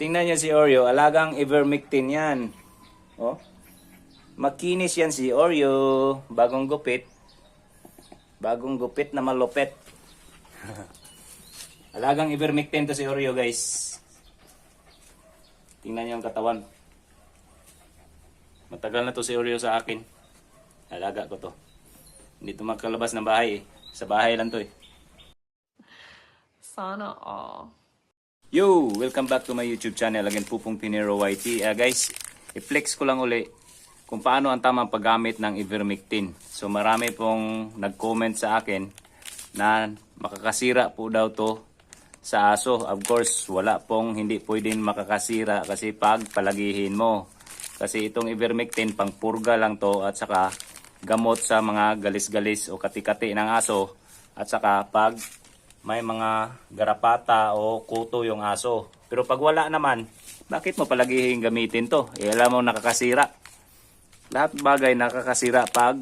Tingnan niyo si Oreo, alagang ivermectin yan. Oh. Makinis yan si Oreo. Bagong gupit. Bagong gupit na malupit. alagang ivermectin to si Oreo, guys. Tingnan niyo ang katawan. Matagal na to si Oreo sa akin. Alaga ko to. Hindi to magkalabas ng bahay eh. Sa bahay lang to eh. Sana all. Yo! Welcome back to my YouTube channel. Again, Pupong Pinero YT. Ah, guys, i-flex ko lang uli kung paano ang tamang paggamit ng ivermectin. So marami pong nag-comment sa akin na makakasira po daw to sa aso. Of course, wala pong hindi pwedeng makakasira kasi pag palagihin mo. Kasi itong ivermectin, pang purga lang to at saka gamot sa mga galis-galis o kati-kati ng aso at saka pag may mga garapata o kuto yung aso. Pero pag wala naman, bakit mo palagihin gamitin to? Eh, alam mo nakakasira. Lahat bagay nakakasira pag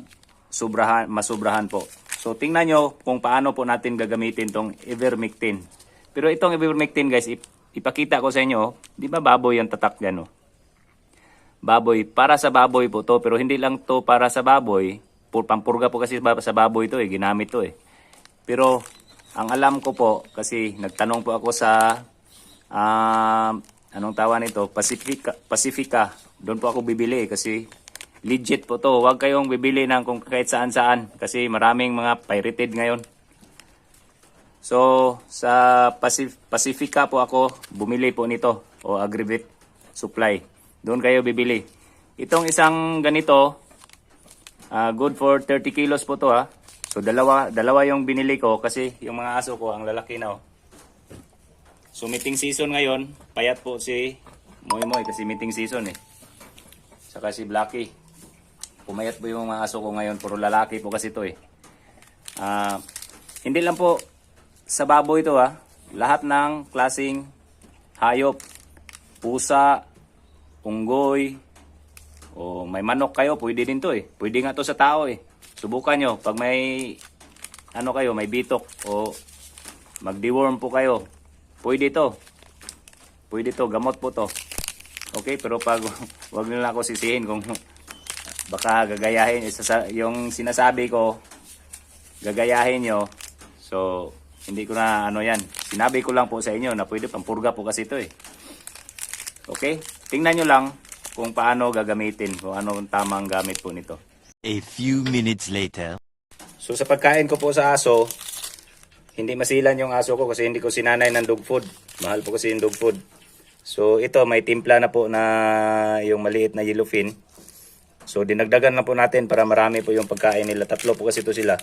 sobrahan, masubrahan po. So tingnan nyo kung paano po natin gagamitin tong ivermectin. Pero itong ivermectin guys, ip- ipakita ko sa inyo, di ba baboy ang tatak dyan oh? Baboy, para sa baboy po to, pero hindi lang to para sa baboy. Pur, pampurga po kasi sa baboy to eh, ginamit to eh. Pero ang alam ko po, kasi nagtanong po ako sa, ah, anong tawa nito, Pacifica, Pacifica. Doon po ako bibili kasi legit po to. Huwag kayong bibili ng kung kahit saan saan kasi maraming mga pirated ngayon. So, sa Pacif- Pacifica po ako bumili po nito o Agribit Supply. Doon kayo bibili. Itong isang ganito, ah, good for 30 kilos po to ha. So dalawa, dalawa yung binili ko kasi yung mga aso ko ang lalaki na oh. So meeting season ngayon, payat po si Moy Moy kasi meeting season eh. Saka si Blacky. Pumayat po yung mga aso ko ngayon, puro lalaki po kasi to eh. Ah, hindi lang po sa baboy ito ha. Lahat ng klasing hayop, pusa, unggoy, o may manok kayo, pwede din to eh. Pwede nga to sa tao eh. Subukan nyo, pag may ano kayo, may bitok o mag-deworm po kayo, pwede to. Pwede to, gamot po to. Okay, pero pag wag nyo lang ako sisihin kung baka gagayahin yung sinasabi ko gagayahin nyo. So, hindi ko na ano yan. Sinabi ko lang po sa inyo na pwede pampurga po kasi ito eh. Okay? Tingnan nyo lang kung paano gagamitin, kung ano ang tamang gamit po nito. A few minutes later. So sa pagkain ko po sa aso, hindi masilan yung aso ko kasi hindi ko sinanay ng dog food. Mahal po kasi yung dog food. So ito may timpla na po na yung maliit na yellowfin. So dinagdagan na po natin para marami po yung pagkain nila. Tatlo po kasi ito sila.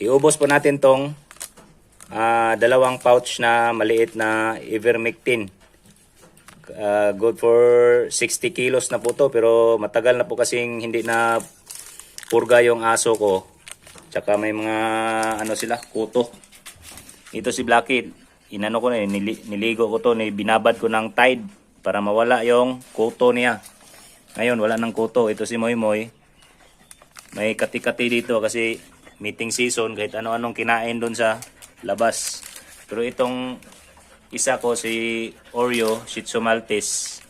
Iubos po natin tong ah, dalawang pouch na maliit na ivermectin. Ah, good for 60 kilos na po to pero matagal na po kasing hindi na purga yung aso ko. Tsaka may mga ano sila, kuto. Ito si Blacky, inano ko na nili- niligo ko to, binabad ko ng tide para mawala yung kuto niya. Ngayon wala ng kuto. Ito si Moy Moy. May kati-kati dito kasi meeting season kahit ano-anong kinain doon sa labas. Pero itong isa ko si Oreo Shih Tzu Maltese.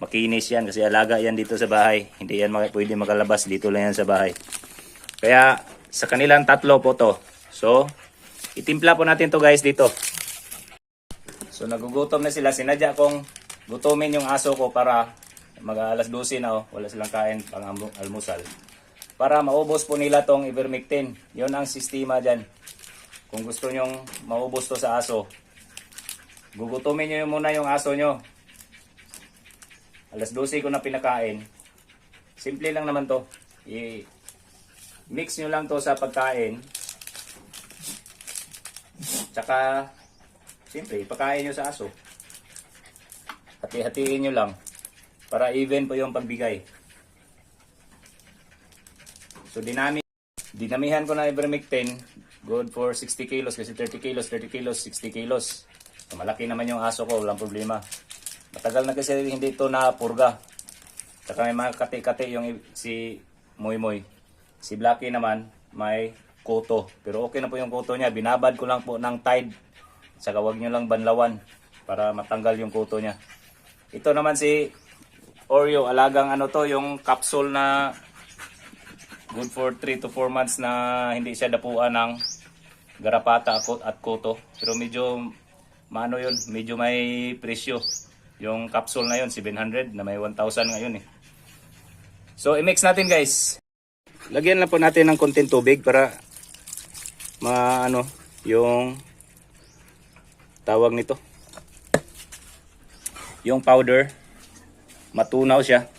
Makinis yan kasi alaga yan dito sa bahay. Hindi yan maka- pwede makalabas. Dito lang yan sa bahay. Kaya sa kanilang tatlo po to. So, itimpla po natin to guys dito. So, nagugutom na sila. Sinadya kong gutumin yung aso ko para mag alas 12 na oh. Wala silang kain pang almu- almusal. Para maubos po nila tong ivermectin. Yun ang sistema dyan. Kung gusto nyong maubos to sa aso, gugutumin nyo muna yung aso nyo. Alas 12 ko na pinakain. Simple lang naman to. I mix nyo lang to sa pagkain. Tsaka, siyempre, ipakain nyo sa aso. Hati-hatiin nyo lang. Para even po yung pagbigay. So, dinami, dinamihan ko na ivermectin. Good for 60 kilos kasi 30 kilos, 30 kilos, 60 kilos. Malaki naman yung aso ko, walang problema. Matagal na kasi hindi ito na purga. Tsaka may mga kati-kati yung si Moy Moy. Si Blacky naman may kuto. Pero okay na po yung kuto niya. Binabad ko lang po ng tide. Saka wag nyo lang banlawan para matanggal yung kuto niya. Ito naman si Oreo, alagang ano to, yung capsule na good for 3 to 4 months na hindi siya dapuan ng garapata at kuto. Pero medyo maano yun, medyo may presyo. Yung capsule na yun, 700 na may 1,000 ngayon eh. So i-mix natin guys. Lagyan lang po natin ng konting tubig para maano yung tawag nito. Yung powder matunaw siya.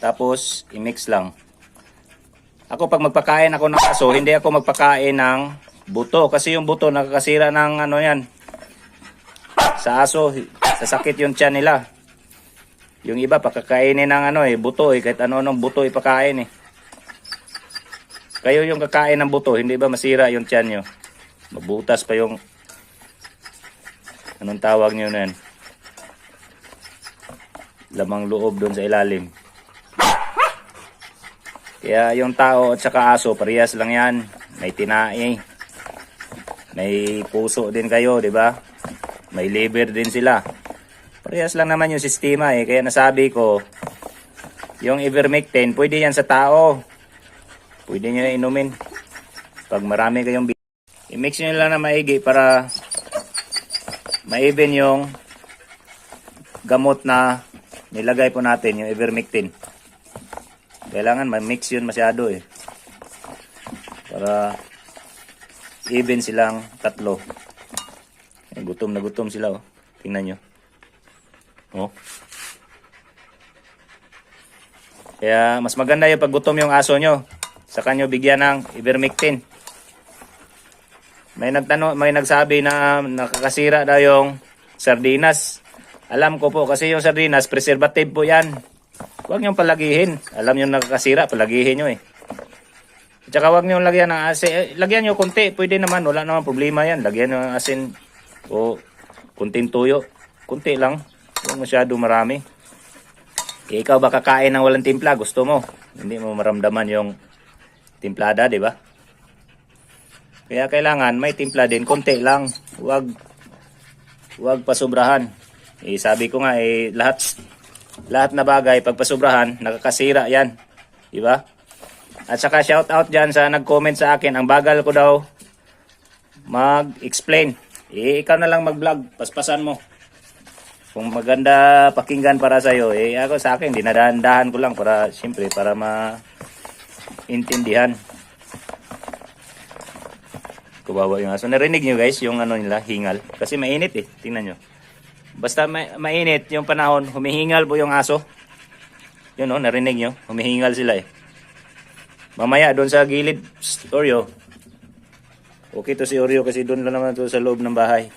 Tapos i-mix lang. Ako pag magpakain ako ng aso, hindi ako magpakain ng buto kasi yung buto nakakasira ng ano yan. Sa aso, sasakit yung tiyan nila. Yung iba pakakainin ng ano eh, buto eh, kahit ano-anong buto ipakain eh. Kayo yung kakain ng buto, hindi ba masira yung tiyan nyo? Mabutas pa yung anong tawag nyo na yan? Lamang loob doon sa ilalim. Kaya yung tao at saka aso, parehas lang yan. May tinae. May puso din kayo, di ba? May liver din sila. Parehas lang naman yung sistema eh. Kaya nasabi ko, yung ivermectin, pwede yan sa tao. Pwede nyo inumin. Pag marami kayong I-mix nyo lang na maigi para ma-even yung gamot na nilagay po natin, yung ivermectin. Kailangan ma-mix yun masyado eh. Para even silang tatlo. Gutom na gutom sila oh. Tingnan nyo. Oh. Kaya mas maganda yung pag gutom yung aso nyo. Sa kanyo bigyan ng ivermectin. May nagtanong, may nagsabi na nakakasira daw yung sardinas. Alam ko po kasi yung sardinas preservative po 'yan. Huwag niyong palagihin. Alam niyo nakakasira, palagihin niyo eh. At saka huwag niyong lagyan ng asin. Eh, lagyan niyo konti, pwede naman, wala naman problema 'yan. Lagyan niyo ng asin o kunting tuyo. Kunti lang. Huwag masyado marami. Eh, ikaw ba kakain ng walang timpla? Gusto mo? Hindi mo maramdaman yung timplada, di ba? Kaya kailangan may timpla din, konti lang. Huwag huwag pasobrahan. Eh, sabi ko nga eh lahat lahat na bagay pag pasobrahan nakakasira 'yan. Di ba? At saka shout out diyan sa nag-comment sa akin, ang bagal ko daw mag-explain. Eh, ikaw na lang mag-vlog, paspasan mo. Kung maganda pakinggan para sa iyo, eh ako sa akin dinadahan-dahan ko lang para siyempre para ma-intindihan. Kubawa yung aso. Narinig nyo guys yung ano nila, hingal. Kasi mainit eh. Tingnan nyo. Basta ma- mainit yung panahon, humihingal po yung aso. Yun oh, narinig nyo. Humihingal sila eh. Mamaya doon sa gilid, Psst, Oreo. Okay to si Oreo kasi doon lang naman to sa loob ng bahay.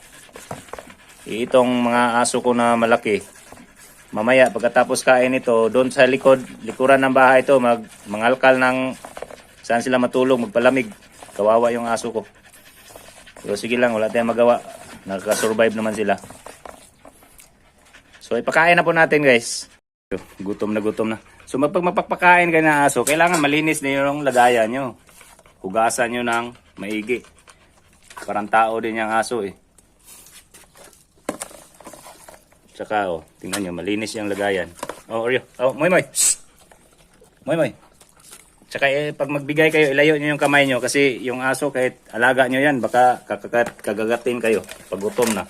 Itong mga aso ko na malaki. Mamaya pagkatapos kain ito, doon sa likod, likuran ng bahay ito, mag mangalkal ng saan sila matulog, magpalamig. Kawawa yung aso ko. Pero sige lang, wala tayong magawa. Nakaka-survive naman sila. So ipakain na po natin guys. Gutom na gutom na. So pag mapagpakain kayo ng aso, kailangan malinis na yung lagayan nyo. Hugasan nyo ng maigi. Parang tao din yung aso eh. Tsaka oh, tingnan nyo, malinis yung lagayan. Oh, Oreo. Oh, moy moy. Moy moy. Tsaka eh, pag magbigay kayo, ilayo nyo yung kamay nyo kasi yung aso kahit alaga nyo yan, baka kakagat, kagagatin kayo pag gutom na.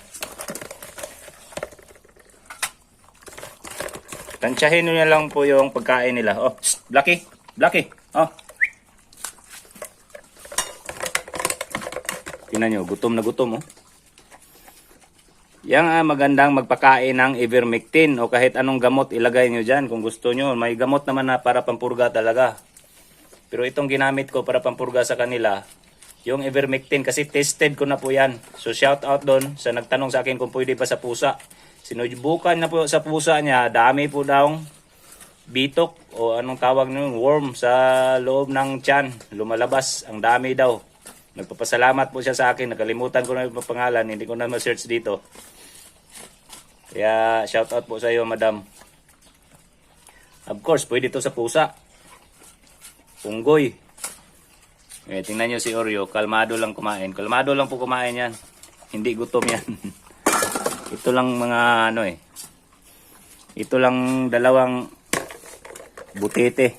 Tansyahin nyo lang po yung pagkain nila. Oh, shh, Blacky, Blacky, oh. Tingnan nyo, gutom na gutom oh. Yang ah, magandang magpakain ng ivermectin o kahit anong gamot ilagay nyo dyan kung gusto nyo. May gamot naman na para pampurga talaga. Pero itong ginamit ko para pampurga sa kanila, yung ivermectin kasi tested ko na po yan. So shout out doon sa nagtanong sa akin kung pwede pa sa pusa. Sinubukan na po sa pusa niya, dami po daw bitok o anong tawag nyo, worm sa loob ng tiyan. Lumalabas, ang dami daw. Nagpapasalamat po siya sa akin, nakalimutan ko na yung pangalan, hindi ko na ma-search dito. Kaya shout out po sa iyo, madam. Of course, pwede to sa pusa. Unggoy. Eh, tingnan nyo si Oreo, kalmado lang kumain. Kalmado lang po kumain yan. Hindi gutom yan. Ito lang mga ano eh. Ito lang dalawang butete.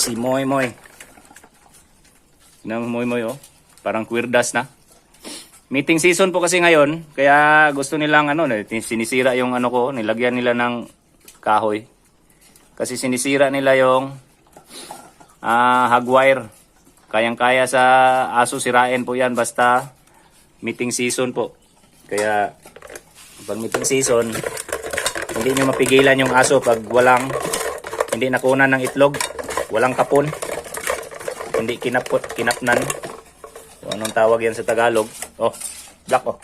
Si Moy Moy. Nang Moy Moy oh. Parang queerdas na. Meeting season po kasi ngayon, kaya gusto nilang ano, sinisira yung ano ko, nilagyan nila ng kahoy. Kasi sinisira nila yung ah hagwire. Kayang-kaya sa aso sirain po yan basta meeting season po. Kaya pag meeting season, hindi nyo mapigilan yung aso pag walang hindi nakunan ng itlog, walang kapon, hindi kinapot, kinapnan. Kung anong tawag yan sa Tagalog. Oh, black oh.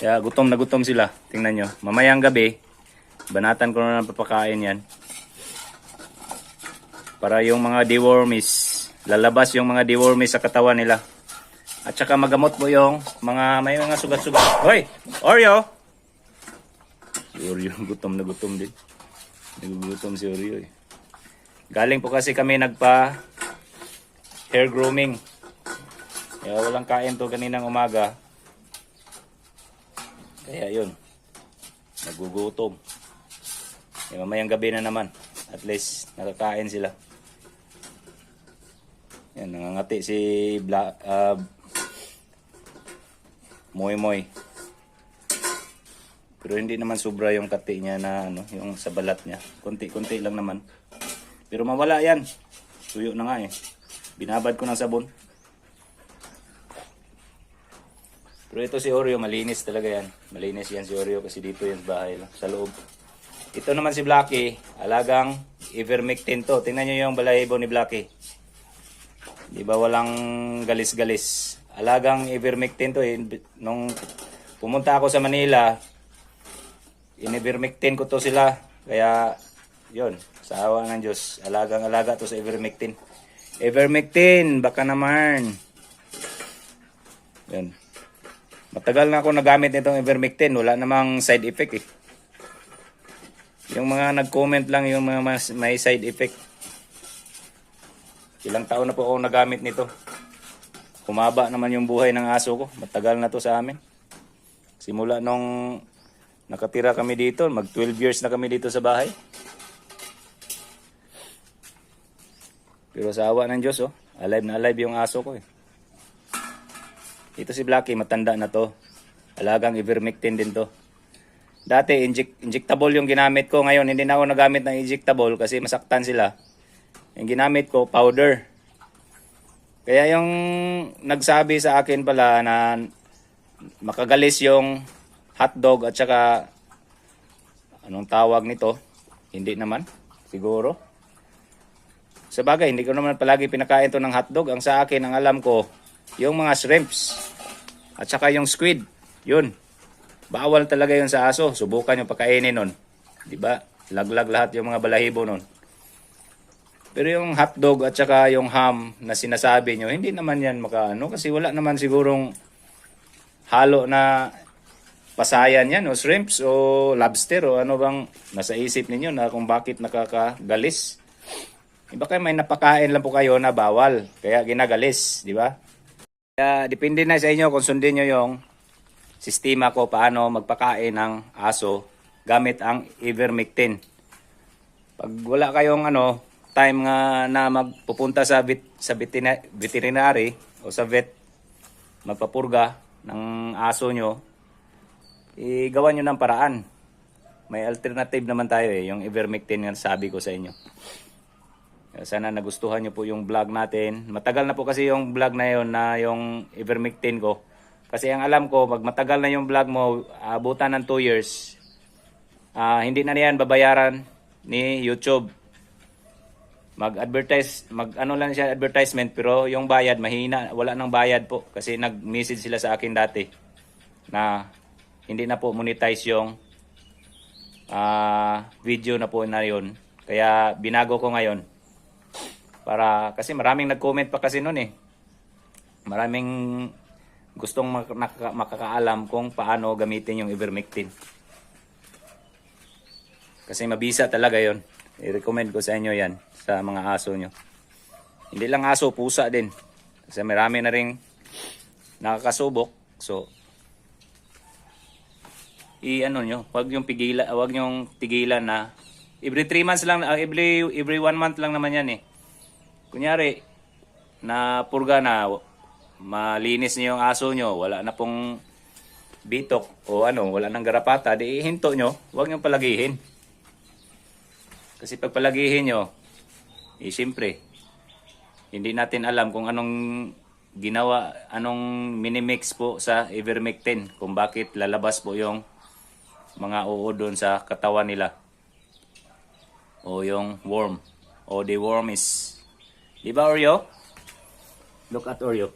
Kaya gutom na gutom sila. Tingnan nyo. Mamayang gabi, banatan ko na ng papakain yan. Para yung mga dewormies, lalabas yung mga dewormies sa katawan nila. At saka magamot po yung mga, may mga sugat-sugat. Hoy! Oreo! Si Oreo, gutom na gutom din. Nagugutom si Oreo eh. Galing po kasi kami nagpa hair grooming. Kaya walang kain to kaninang umaga. Kaya yun. Nagugutom. Eh, mamayang gabi na naman. At least nakakain sila. Yan, nangangati si Bla, ah, Moy Moy. Pero hindi naman sobra yung kati niya na ano, yung sa balat niya. Kunti-kunti lang naman. Pero mawala yan. Tuyo na nga eh. Binabad ko ng sabon. Pero ito si Oreo, malinis talaga yan. Malinis yan si Oreo kasi dito yan sa bahay sa loob. Ito naman si Blacky, alagang ivermectin to. Tingnan nyo yung balahibo ni Blacky. Di ba walang galis-galis? Alagang ivermectin to. Nung pumunta ako sa Manila, inivermectin ko to sila. Kaya, yon sa awa ng Diyos, alagang-alaga to sa ivermectin. Ivermectin, baka naman. Yan. Matagal na ako nagamit nitong ivermectin. Wala namang side effect eh. Yung mga nag-comment lang yung mga mas- may side effect. Ilang taon na po ako nagamit nito. Kumaba naman yung buhay ng aso ko. Matagal na to sa amin. Simula nung nakatira kami dito, mag 12 years na kami dito sa bahay. Pero sa awa ng Diyos, oh, alive na alive yung aso ko eh. Ito si Blacky, matanda na to. Alagang ivermectin din to. Dati, inject, injectable yung ginamit ko. Ngayon, hindi na ako nagamit ng injectable kasi masaktan sila. Yung ginamit ko, powder. Kaya yung nagsabi sa akin pala na makagalis yung hotdog at saka anong tawag nito? Hindi naman. Siguro. Sa bagay, hindi ko naman palagi pinakain to ng hotdog. Ang sa akin, ang alam ko, yung mga shrimps at saka yung squid. Yun. Bawal talaga yun sa aso. Subukan yung pakainin nun. Di ba? Laglag lahat yung mga balahibo nun. Pero yung hotdog at saka yung ham na sinasabi nyo, hindi naman yan makaano kasi wala naman sigurong halo na pasayan yan o shrimps o lobster o ano bang nasa isip ninyo na kung bakit nakakagalis. Iba kayo may napakain lang po kayo na bawal, kaya ginagalis, di ba? Kaya depende na sa inyo kung sundin nyo yung sistema ko paano magpakain ng aso gamit ang ivermectin. Pag wala kayong ano, time nga na magpupunta sa vet, sa veterina- veterinary o sa vet magpapurga ng aso nyo, igawa nyo ng paraan. May alternative naman tayo eh, yung ivermectin nga sabi ko sa inyo. Sana nagustuhan nyo po yung vlog natin. Matagal na po kasi yung vlog na yon na yung ivermectin ko. Kasi ang alam ko, pag matagal na yung vlog mo, abutan ng 2 years, ah, hindi na yan babayaran ni YouTube. Mag-advertise, mag ano lang siya advertisement pero yung bayad mahina, wala nang bayad po kasi nag-message sila sa akin dati na hindi na po monetize yung ah, video na po na yun. Kaya binago ko ngayon. Para kasi maraming nag-comment pa kasi noon eh. Maraming gustong mak- naka- makakaalam kung paano gamitin yung ivermectin. Kasi mabisa talaga yon. I-recommend ko sa inyo yan sa mga aso nyo. Hindi lang aso, pusa din. Kasi marami na rin nakakasubok. So, i ano nyo, wag yung pigilan, wag yung tigilan na every 3 months lang, every every 1 month lang naman yan eh. Kunyari, na purga na, malinis niyo yung aso nyo, wala na pong bitok o ano, wala nang garapata, di hinto nyo, wag nyo palagihin. Kasi pag palagihin nyo, eh siyempre, hindi natin alam kung anong ginawa, anong minimix po sa ivermectin, kung bakit lalabas po yung mga uod doon sa katawan nila. O yung worm. O the worm is... Di ba Oreo? Look at Oreo.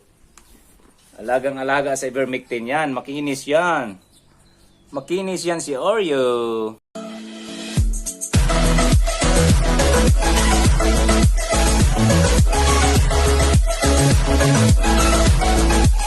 Alagang alaga sa ivermectin yan. Makinis yan. Makinis yan si Oreo.